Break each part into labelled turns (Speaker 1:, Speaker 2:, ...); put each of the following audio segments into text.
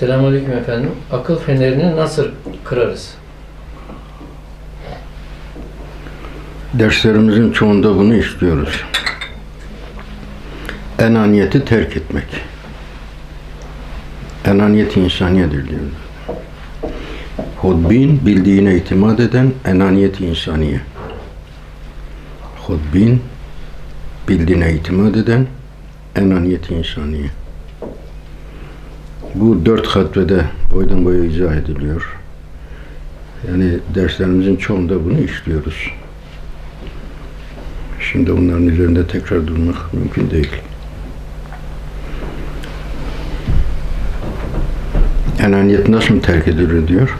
Speaker 1: Selamünaleyküm efendim. Akıl fenerini nasıl kırarız?
Speaker 2: Derslerimizin çoğunda bunu işliyoruz. Enaniyeti terk etmek. Enaniyet insaniyedir diyoruz. Hodbin bildiğine itimat eden enaniyet insaniye. Hodbin bildiğine itimat eden enaniyet insaniye. Bu dört hatvede boydan boya izah ediliyor. Yani derslerimizin çoğunda bunu işliyoruz. Şimdi onların üzerinde tekrar durmak mümkün değil. Enaniyet nasıl mı terk edilir diyor.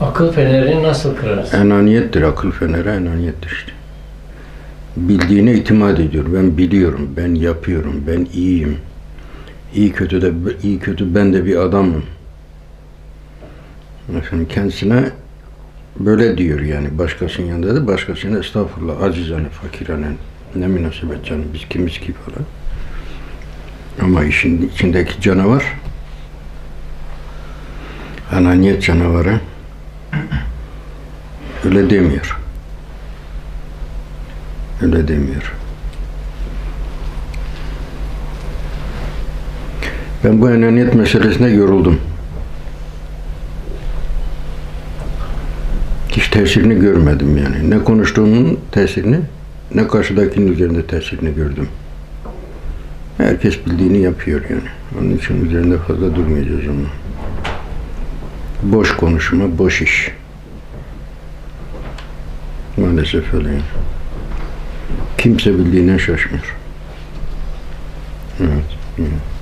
Speaker 1: Akıl fenerini nasıl kırarız?
Speaker 2: Enaniyettir, akıl feneri enaniyettir işte. Bildiğine itimat ediyor. Ben biliyorum, ben yapıyorum, ben iyiyim. İyi kötü de iyi kötü ben de bir adamım. Efendim kendisine böyle diyor yani başkasının yanında da başkasına estağfurullah acizane fakirane ne münasebet canım biz kimiz ki falan. Ama işin içindeki canavar ananiyet canavarı öyle demiyor. Öyle demiyor. Ben bu enaniyet meselesine yoruldum. Hiç tesirini görmedim yani. Ne konuştuğumun tesirini, ne karşıdakinin üzerinde tesirini gördüm. Herkes bildiğini yapıyor yani. Onun için üzerinde fazla durmayacağız ama. Boş konuşma, boş iş. Maalesef öyle yani. Kimse bildiğine şaşmıyor. Evet. evet.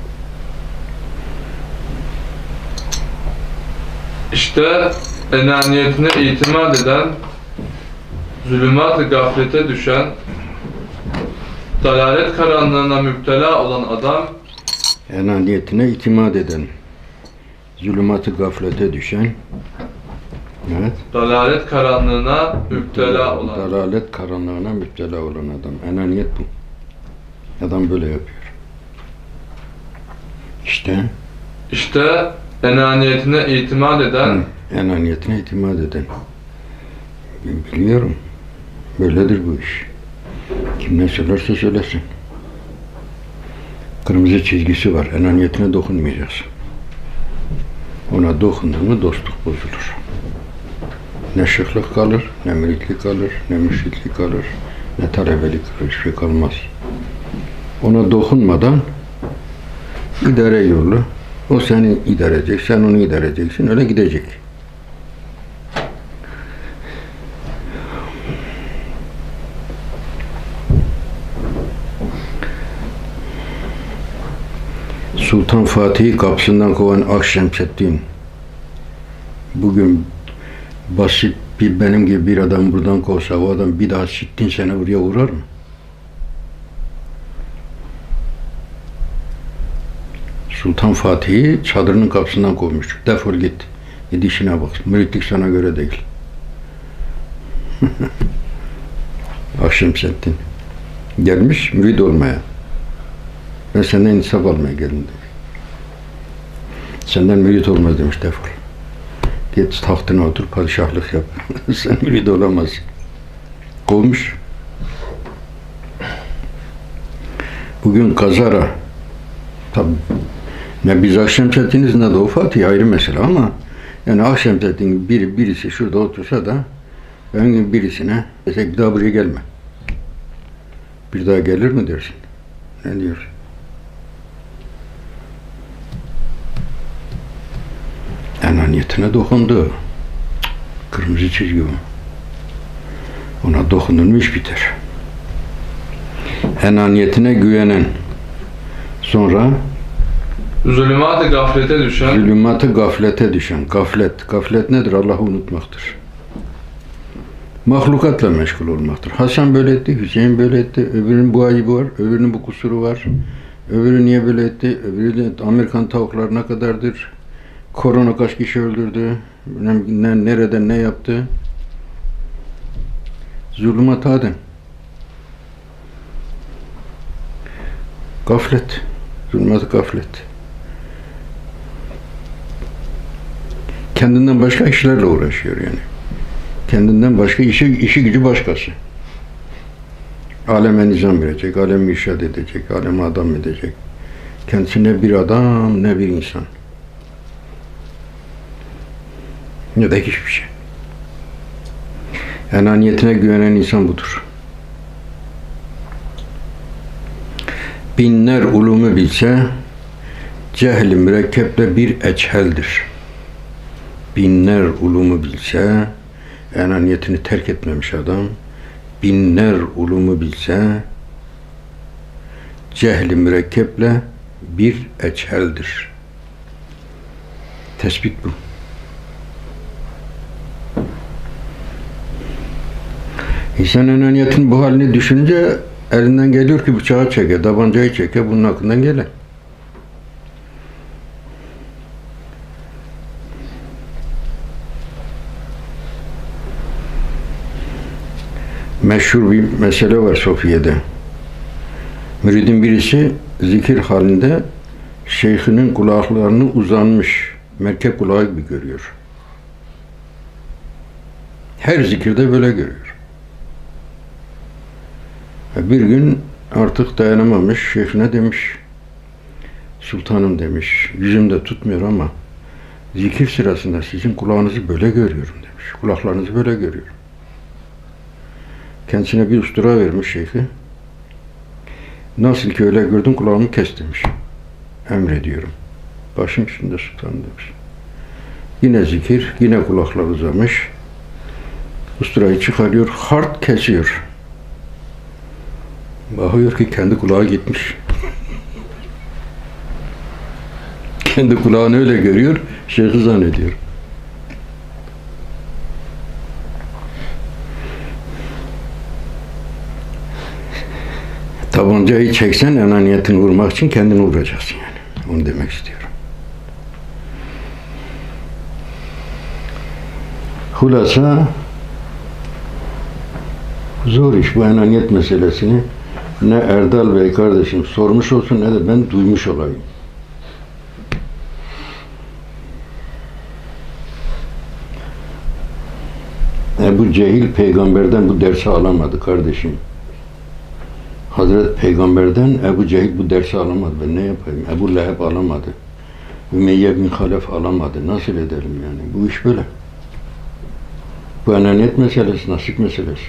Speaker 3: İşte enaniyetine itimat eden, zulümat-ı gaflete düşen, dalalet karanlığına müptela olan adam,
Speaker 2: enaniyetine itimat eden, zulümatı gaflete düşen, evet,
Speaker 3: dalalet karanlığına müptela olan.
Speaker 2: dalalet karanlığına müptela olan adam. Enaniyet bu. Adam böyle yapıyor. İşte
Speaker 3: İşte enaniyetine itimat eden,
Speaker 2: enaniyetine itimat eden. Biliyorum. Böyledir bu iş. Kim ne söylerse söylesin. Kırmızı çizgisi var. Enaniyetine dokunmayacaksın. Ona dokundun dostluk bozulur. Ne şıklık kalır, ne müritlik kalır, ne müşriklik kalır, ne talebelik kalır. Hiçbir şey kalmaz. Ona dokunmadan idare yolu, o seni idare edecek, sen onu idare edeceksin, öyle gidecek. Sultan Fatih'i kapısından kovan Akşemseddin bugün basit bir benim gibi bir adam buradan kovsa o adam bir daha sittin sene buraya uğrar mı? Sultan Fatih'i çadırının kapısından kovmuş. Defol git. Git işine bak. Müritlik sana göre değil. Akşemseddin. Gelmiş mürid olmaya. Ben senden insaf almaya geldim demiş. Senden mürit olmaz demiş defol. Git tahtına otur padişahlık yap. Sen mürit olamazsın. Kovmuş. Bugün kazara tabi ne biz Akşemseddin'iz ne de o Fatih ayrı mesele ama yani Akşemseddin biri, birisi şurada otursa da ben gibi birisine desek bir daha buraya gelme. Bir daha gelir mi dersin? Ne diyor? Enaniyetine dokundu. Kırmızı çizgi bu. Ona dokundun mu iş biter. Enaniyetine güvenen sonra
Speaker 3: zulümat-ı gaflete düşen,
Speaker 2: zulümatı gaflete düşen. Gaflet. Gaflet nedir? Allah'ı unutmaktır. Mahlukatla meşgul olmaktır. Hasan böyle etti, Hüseyin böyle etti, öbürünün bu ayıbı var, öbürünün bu kusuru var. Öbürü niye böyle etti, öbürü de Amerikan tavuklar ne kadardır, korona kaç kişi öldürdü, ne, nerede ne yaptı. Zulümat Adem. Gaflet. Zulümat gaflet. Kendinden başka işlerle uğraşıyor yani. Kendinden başka işi, işi gücü başkası. Aleme nizam verecek, alemi irşad edecek, aleme adam edecek. Kendisi ne bir adam ne bir insan. Ne de hiçbir şey. Enaniyetine güvenen insan budur. Binler ulumu bilse cehli mürekkeple bir eçheldir. Binler ulumu bilse enaniyetini terk etmemiş adam binler ulumu bilse cehli mürekkeple bir eçheldir. Tespit bu. İnsan enaniyetin bu halini düşününce elinden geliyor ki bıçağı çeke, tabancayı çeke, bunun hakkından gele. Meşhur bir mesele var Sofiye'de. Müridin birisi zikir halinde şeyhinin kulaklarını uzanmış, merkep kulağı gibi görüyor. Her zikirde böyle görüyor. Bir gün artık dayanamamış, şeyhine demiş, sultanım demiş, yüzümde tutmuyor ama zikir sırasında sizin kulağınızı böyle görüyorum demiş. Kulaklarınızı böyle görüyorum. Kendisine bir ustura vermiş şeyhi. Nasıl ki öyle gördün kulağımı kes demiş. Emrediyorum. Başım üstünde sultan demiş. Yine zikir, yine kulaklar uzamış. Usturayı çıkarıyor, hard kesiyor. Bakıyor ki kendi kulağı gitmiş. kendi kulağını öyle görüyor, şeyhi zannediyor. Tabancayı çeksen enaniyetini vurmak için kendini vuracaksın yani. Onu demek istiyorum. Hulasa zor iş bu enaniyet meselesini ne Erdal Bey kardeşim sormuş olsun ne de ben duymuş olayım. Ebu Cehil peygamberden bu dersi alamadı kardeşim. Hazret Peygamber'den Ebu Cehil bu dersi alamadı. Ben ne yapayım? Ebu Leheb alamadı. Ümeyye bin Halef alamadı. Nasıl edelim yani? Bu iş böyle. Bu enaniyet meselesi, nasip meselesi.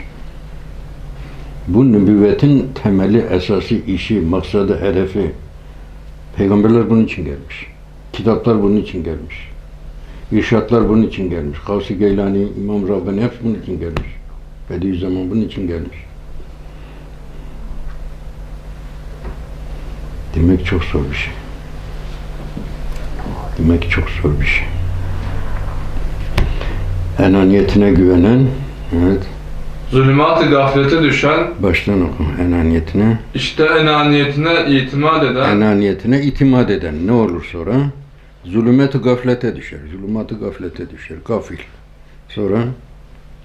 Speaker 2: Bu nübüvvetin temeli, esası, işi, maksadı, hedefi. Peygamberler bunun için gelmiş. Kitaplar bunun için gelmiş. İrşatlar bunun için gelmiş. Kavsi Geylani, İmam Rabbani hepsi bunun için gelmiş. Bediüzzaman bunun için gelmiş. Demek çok zor bir şey. Demek çok zor bir şey. Enaniyetine güvenen, evet,
Speaker 3: Zulümat-ı gaflete düşen,
Speaker 2: baştan oku. Enaniyetine,
Speaker 3: işte enaniyetine itimat eden,
Speaker 2: enaniyetine itimat eden ne olur sonra? Zulümet-i gaflete düşer. Zulümat-ı gaflete düşer. Gafil. Sonra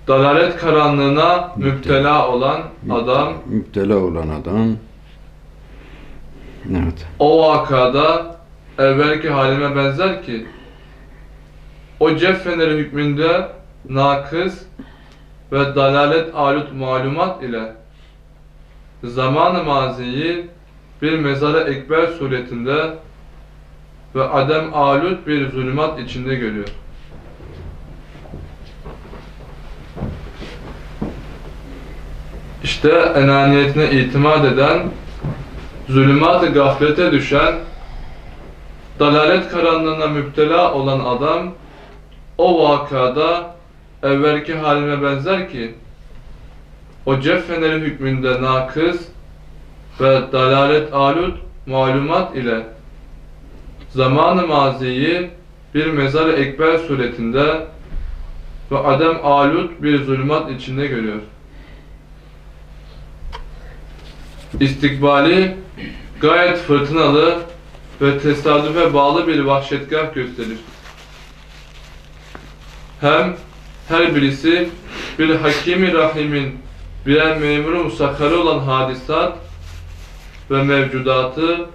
Speaker 3: dalalet karanlığına müptela olan adam,
Speaker 2: müptela olan adam. Evet.
Speaker 3: o vakada evvelki halime benzer ki, o cef feneri hükmünde nakız ve dalalet alut malumat ile zaman-ı maziyi bir mezara ekber suretinde ve adem alut bir zulümat içinde görüyor. İşte enaniyetine itimat eden, zulümat-ı gaflete düşen, dalalet karanlığına müptela olan adam, o vakada evvelki halime benzer ki, o cef feneri hükmünde nakız ve dalalet alut malumat ile zamanı maziyi bir mezar ekber suretinde ve adem alut bir zulümat içinde görüyor. İstikbali gayet fırtınalı ve tesadüfe bağlı bir vahşetgah gösterir. Hem her birisi bir hakimi rahimin birer memuru musakkarı olan hadisat ve mevcudatı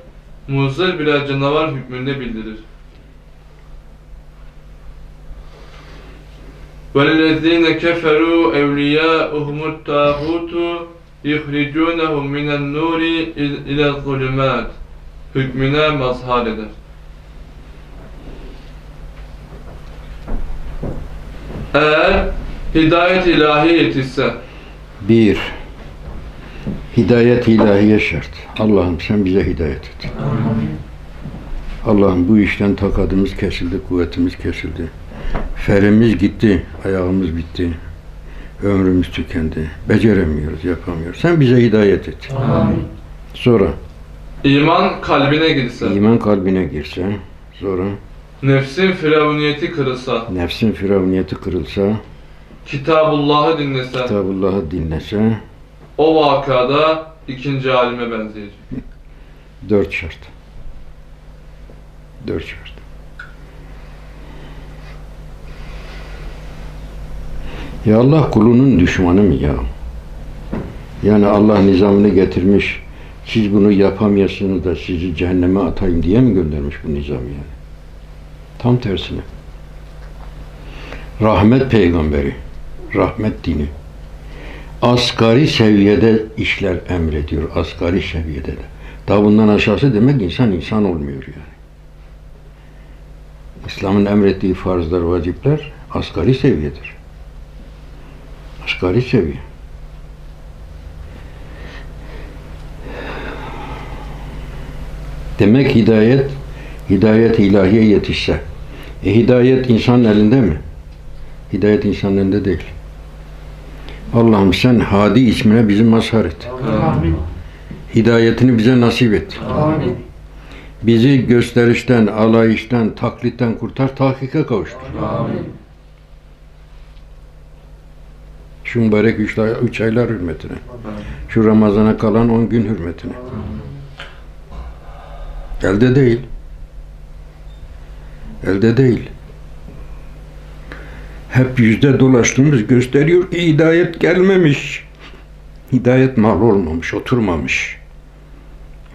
Speaker 3: muzır birer canavar hükmünde bildirir. وَالَّذ۪ينَ كَفَرُوا اَوْلِيَاءُهُمُ الطَّاغُوتُ يُخْرِجُونَهُمْ مِنَ النُّورِ اِلَى الظُّلُمَاتِ Hükmüne mazhar eder. Eğer hidayet ilahi yetişse,
Speaker 2: Bir, hidayet ilahiye şart. Allah'ım sen bize hidayet et. Allah'ım bu işten takadımız kesildi, kuvvetimiz kesildi. Ferimiz gitti, ayağımız bitti. Ömrümüz tükendi. Beceremiyoruz, yapamıyoruz. Sen bize hidayet et. Sonra
Speaker 3: iman kalbine girse,
Speaker 2: iman kalbine girse, sonra
Speaker 3: nefsin firavuniyeti kırılsa,
Speaker 2: nefsin firavuniyeti kırılsa,
Speaker 3: Kitabullah'ı dinlese,
Speaker 2: Kitabullah'ı dinlese,
Speaker 3: o vakada ikinci alime benzeyecek.
Speaker 2: Dört şart. Dört şart. Ya Allah kulunun düşmanı mı ya? Yani Allah nizamını getirmiş, siz bunu yapamıyorsunuz da sizi cehenneme atayım diye mi göndermiş bu nizamı yani? Tam tersine. Rahmet peygamberi, rahmet dini. Asgari seviyede işler emrediyor, asgari seviyede de. Daha bundan aşağısı demek insan insan olmuyor yani. İslam'ın emrettiği farzlar, vacipler asgari seviyedir. Asgari seviye. Demek hidayet, hidayet ilahiye yetişse. E hidayet insanın elinde mi? Hidayet insanın elinde değil. Allah'ım sen Hadi ismine bizi mazhar et.
Speaker 1: Amin.
Speaker 2: Hidayetini bize nasip et.
Speaker 1: Amin.
Speaker 2: Bizi gösterişten, alayıştan, taklitten kurtar, tahkike kavuştur.
Speaker 1: Amin.
Speaker 2: Şu mübarek üç, ay- üç aylar hürmetine. Şu Ramazan'a kalan on gün hürmetine. Elde değil. Elde değil. Hep yüzde dolaştığımız gösteriyor ki hidayet gelmemiş. Hidayet mal olmamış, oturmamış.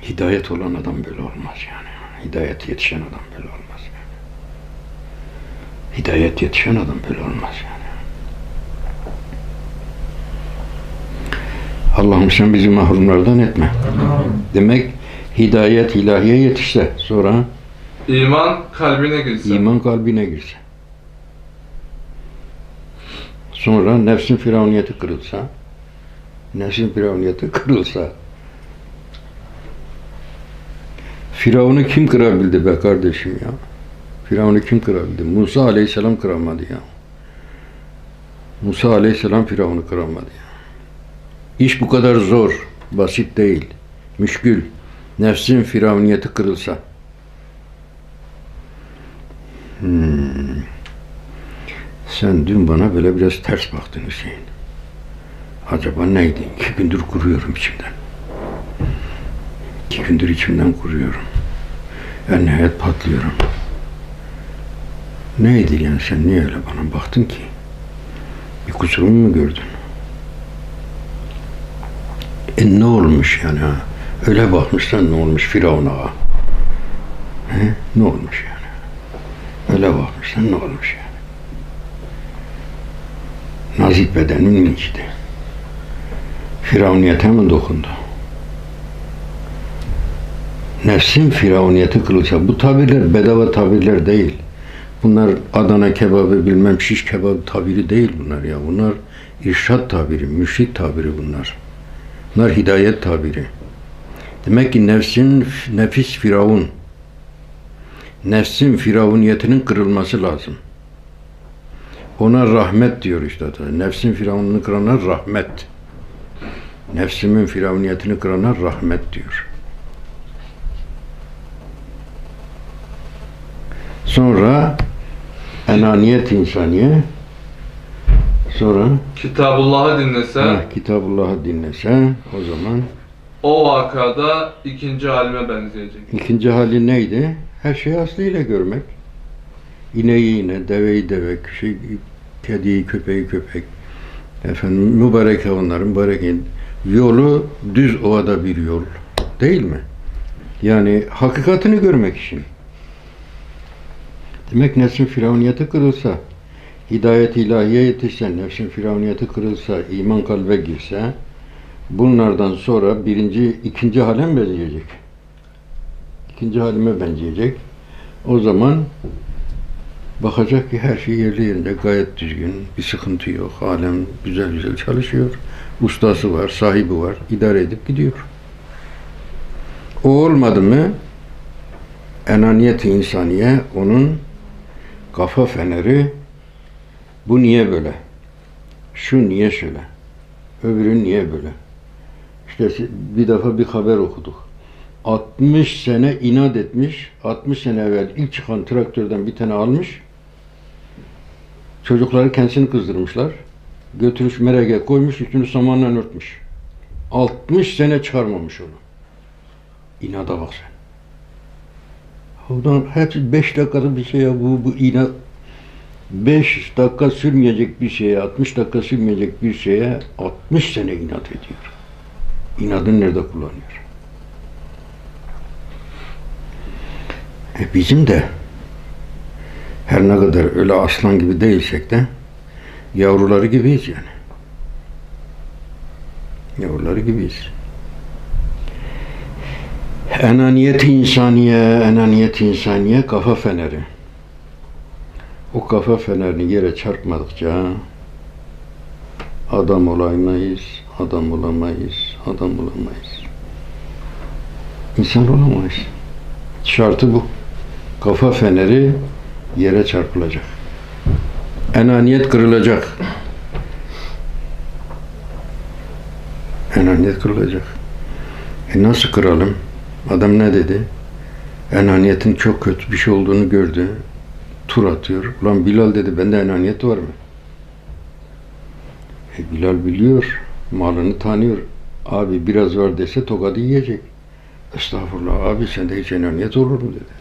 Speaker 2: Hidayet olan adam böyle olmaz yani. Hidayet yetişen adam böyle olmaz yani. Hidayet yetişen adam böyle olmaz yani. Allah'ım sen bizi mahrumlardan etme. Demek hidayet ilahiye yetişse sonra
Speaker 3: İman kalbine girse,
Speaker 2: iman kalbine girse. Sonra nefsin firavuniyeti kırılsa nefsin firavuniyeti kırılsa Firavun'u kim kırabildi be kardeşim ya? Firavun'u kim kırabildi? Musa aleyhisselam kıramadı ya. Musa aleyhisselam Firavun'u kıramadı ya. İş bu kadar zor, basit değil. Müşkül. Nefsin firavuniyeti kırılsa. Hmm. Sen dün bana böyle biraz ters baktın Hüseyin. Acaba neydi? İki gündür kuruyorum içimden. İki gündür içimden kuruyorum. En nihayet patlıyorum. Neydi yani sen niye öyle bana baktın ki? Bir kusurumu mu gördün? E ne olmuş yani? Öyle bakmışsan ne olmuş Firavun ağa? He? Ne olmuş yani? Öyle bakmışsan ne olmuş yani? Nazik bedenin mi içti? Firavuniyete mi dokundu? Nefsin firavuniyeti kılırsa bu tabirler bedava tabirler değil. Bunlar Adana kebabı bilmem şiş kebabı tabiri değil bunlar ya. Bunlar irşat tabiri, mürşit tabiri bunlar. Bunlar hidayet tabiri. Demek ki nefsin nefis firavun. Nefsin firavuniyetinin kırılması lazım. Ona rahmet diyor işte. Nefsin firavununu kırana rahmet. Nefsimin firavuniyetini kırana rahmet diyor. Sonra enaniyet insaniye. Sonra
Speaker 3: Kitabullah'ı dinlese,
Speaker 2: ha, Kitabullah'ı dinlese o zaman
Speaker 3: o vakada ikinci alime benzeyecek.
Speaker 2: ikinci hali neydi? Her şeyi aslıyla görmek. İneği iğne, deveyi deve, şey, kediyi köpeği köpek. Efendim mübarek hayvanların mübarek yolu düz ovada bir yol. Değil mi? Yani hakikatini görmek için. Demek nefsin firavuniyeti kırılsa, hidayet ilahiye yetişse, nefsin firavuniyeti kırılsa, iman kalbe girse, bunlardan sonra birinci, ikinci halem benzeyecek. İkinci halime benzeyecek. O zaman bakacak ki her şey yerli yerinde gayet düzgün, bir sıkıntı yok. Alem güzel güzel çalışıyor. Ustası var, sahibi var, idare edip gidiyor. O olmadı mı enaniyet-i insaniye onun kafa feneri bu niye böyle? Şu niye şöyle? Öbürü niye böyle? İşte bir defa bir haber okuduk. 60 sene inat etmiş, 60 sene evvel ilk çıkan traktörden bir tane almış, çocukları kendisini kızdırmışlar, götürmüş merege koymuş, üstünü samanla örtmüş. 60 sene çıkarmamış onu. İnada bak sen. Oradan hepsi 5 dakikalık bir şey ya bu, bu inat. 5 dakika sürmeyecek bir şeye, 60 dakika sürmeyecek bir şeye 60 sene inat ediyor. İnadını nerede kullanıyor? E bizim de her ne kadar öyle aslan gibi değilsek de yavruları gibiyiz yani. Yavruları gibiyiz. Enaniyet insaniye, enaniyet insaniye kafa feneri. O kafa fenerini yere çarpmadıkça adam olamayız, adam olamayız, adam olamayız. İnsan olamayız. Şartı bu. Kafa feneri yere çarpılacak. Enaniyet kırılacak. Enaniyet kırılacak. E nasıl kıralım? Adam ne dedi? Enaniyetin çok kötü bir şey olduğunu gördü. Tur atıyor. Ulan Bilal dedi bende enaniyet var mı? E Bilal biliyor. Malını tanıyor. Abi biraz var dese tokadı yiyecek. Estağfurullah abi sende hiç enaniyet olur mu dedi.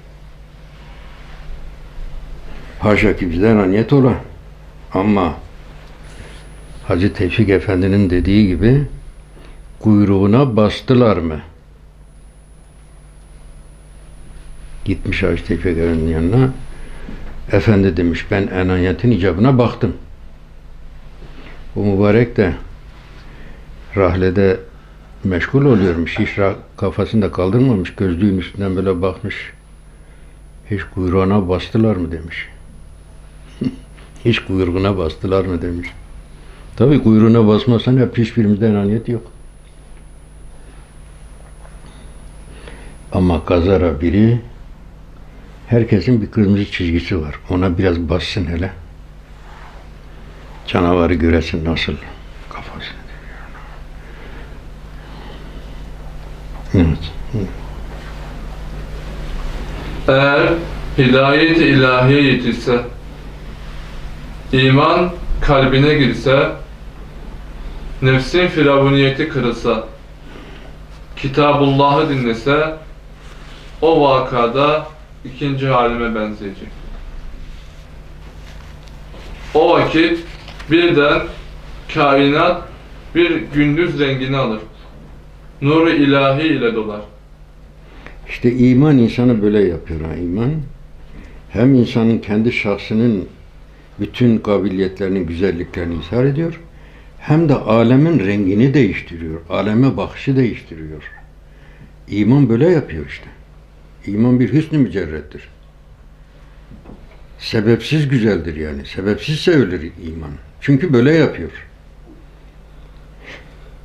Speaker 2: Haşa ki bizde enaniyet ola. Ama Hacı Tevfik Efendi'nin dediği gibi kuyruğuna bastılar mı? Gitmiş Hacı Tevfik Efendi'nin yanına. Efendi demiş ben enaniyetin icabına baktım. Bu mübarek de rahlede meşgul oluyormuş. Hiç kafasını da kaldırmamış. Gözlüğün üstünden böyle bakmış. Hiç kuyruğuna bastılar mı demiş. Hiç kuyruğuna bastılar mı demiş. Tabii kuyruğuna basmasan hep hiçbirimizde enaniyet yok. Ama kazara biri herkesin bir kırmızı çizgisi var. Ona biraz bassın hele. Canavarı göresin nasıl kafası. Evet.
Speaker 3: Eğer hidayet-i ilahiye yetişse, iman kalbine girse, nefsin firavuniyeti kırılsa, Kitabullah'ı dinlese, o vakada ikinci halime benzeyecek. O vakit birden kainat bir gündüz rengini alır. Nuru ilahi ile dolar.
Speaker 2: İşte iman insanı böyle yapıyor ha iman. Hem insanın kendi şahsının bütün kabiliyetlerinin, güzelliklerini izhar ediyor. Hem de alemin rengini değiştiriyor. Aleme bakışı değiştiriyor. İman böyle yapıyor işte. İman bir hüsnü mücerrettir. Sebepsiz güzeldir yani. Sebepsiz sevilir iman. Çünkü böyle yapıyor.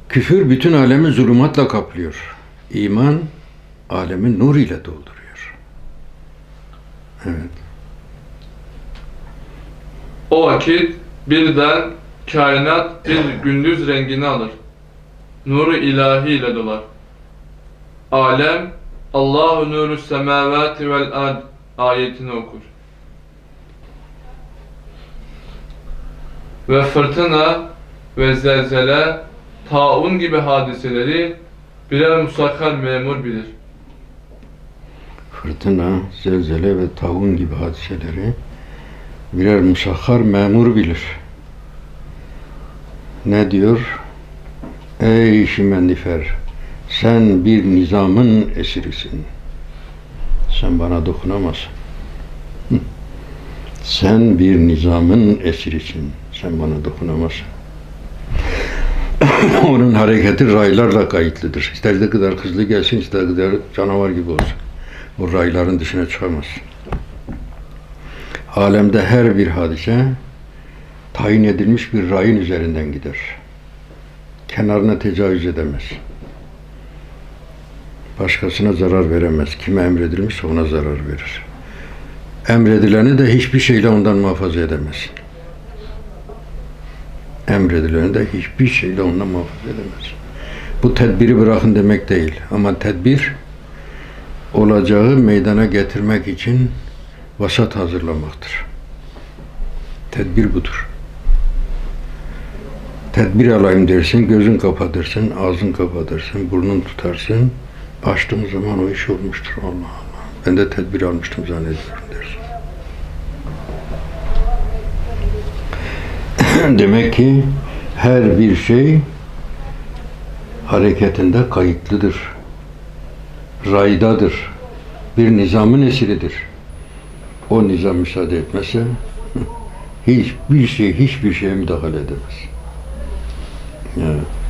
Speaker 2: Küfür bütün alemi zulümatla kaplıyor. İman alemi nur ile dolduruyor. Evet.
Speaker 3: O vakit birden kainat bir gündüz rengini alır. Nuru ilahi ile dolar. Alem Allahu nuru semavati vel ard ayetini okur. Ve fırtına ve zelzele taun gibi hadiseleri birer musakkar memur bilir.
Speaker 2: Fırtına, zelzele ve taun gibi hadiseleri birer musahhar memur bilir. Ne diyor? Ey şimendifer, sen bir nizamın esirisin. Sen bana dokunamazsın. Sen bir nizamın esirisin. Sen bana dokunamazsın. Onun hareketi raylarla kayıtlıdır. İster ne kadar hızlı gelsin, ister ne kadar canavar gibi olsun. O rayların dışına çıkamaz. Alemde her bir hadise tayin edilmiş bir rayın üzerinden gider. Kenarına tecavüz edemez. Başkasına zarar veremez. Kime emredilmişse ona zarar verir. Emredileni de hiçbir şeyle ondan muhafaza edemez. Emredileni de hiçbir şeyle ondan muhafaza edemez. Bu tedbiri bırakın demek değil. Ama tedbir olacağı meydana getirmek için vasat hazırlamaktır. Tedbir budur. Tedbir alayım dersin, gözün kapatırsın, ağzın kapatırsın, burnun tutarsın. Açtığın zaman o iş olmuştur. Allah Allah. Ben de tedbir almıştım zannediyorum dersin. Demek ki her bir şey hareketinde kayıtlıdır. Raydadır. Bir nizamın esiridir. O nizam müsaade etmezse hiçbir şey hiçbir şeye müdahale edemez. Evet.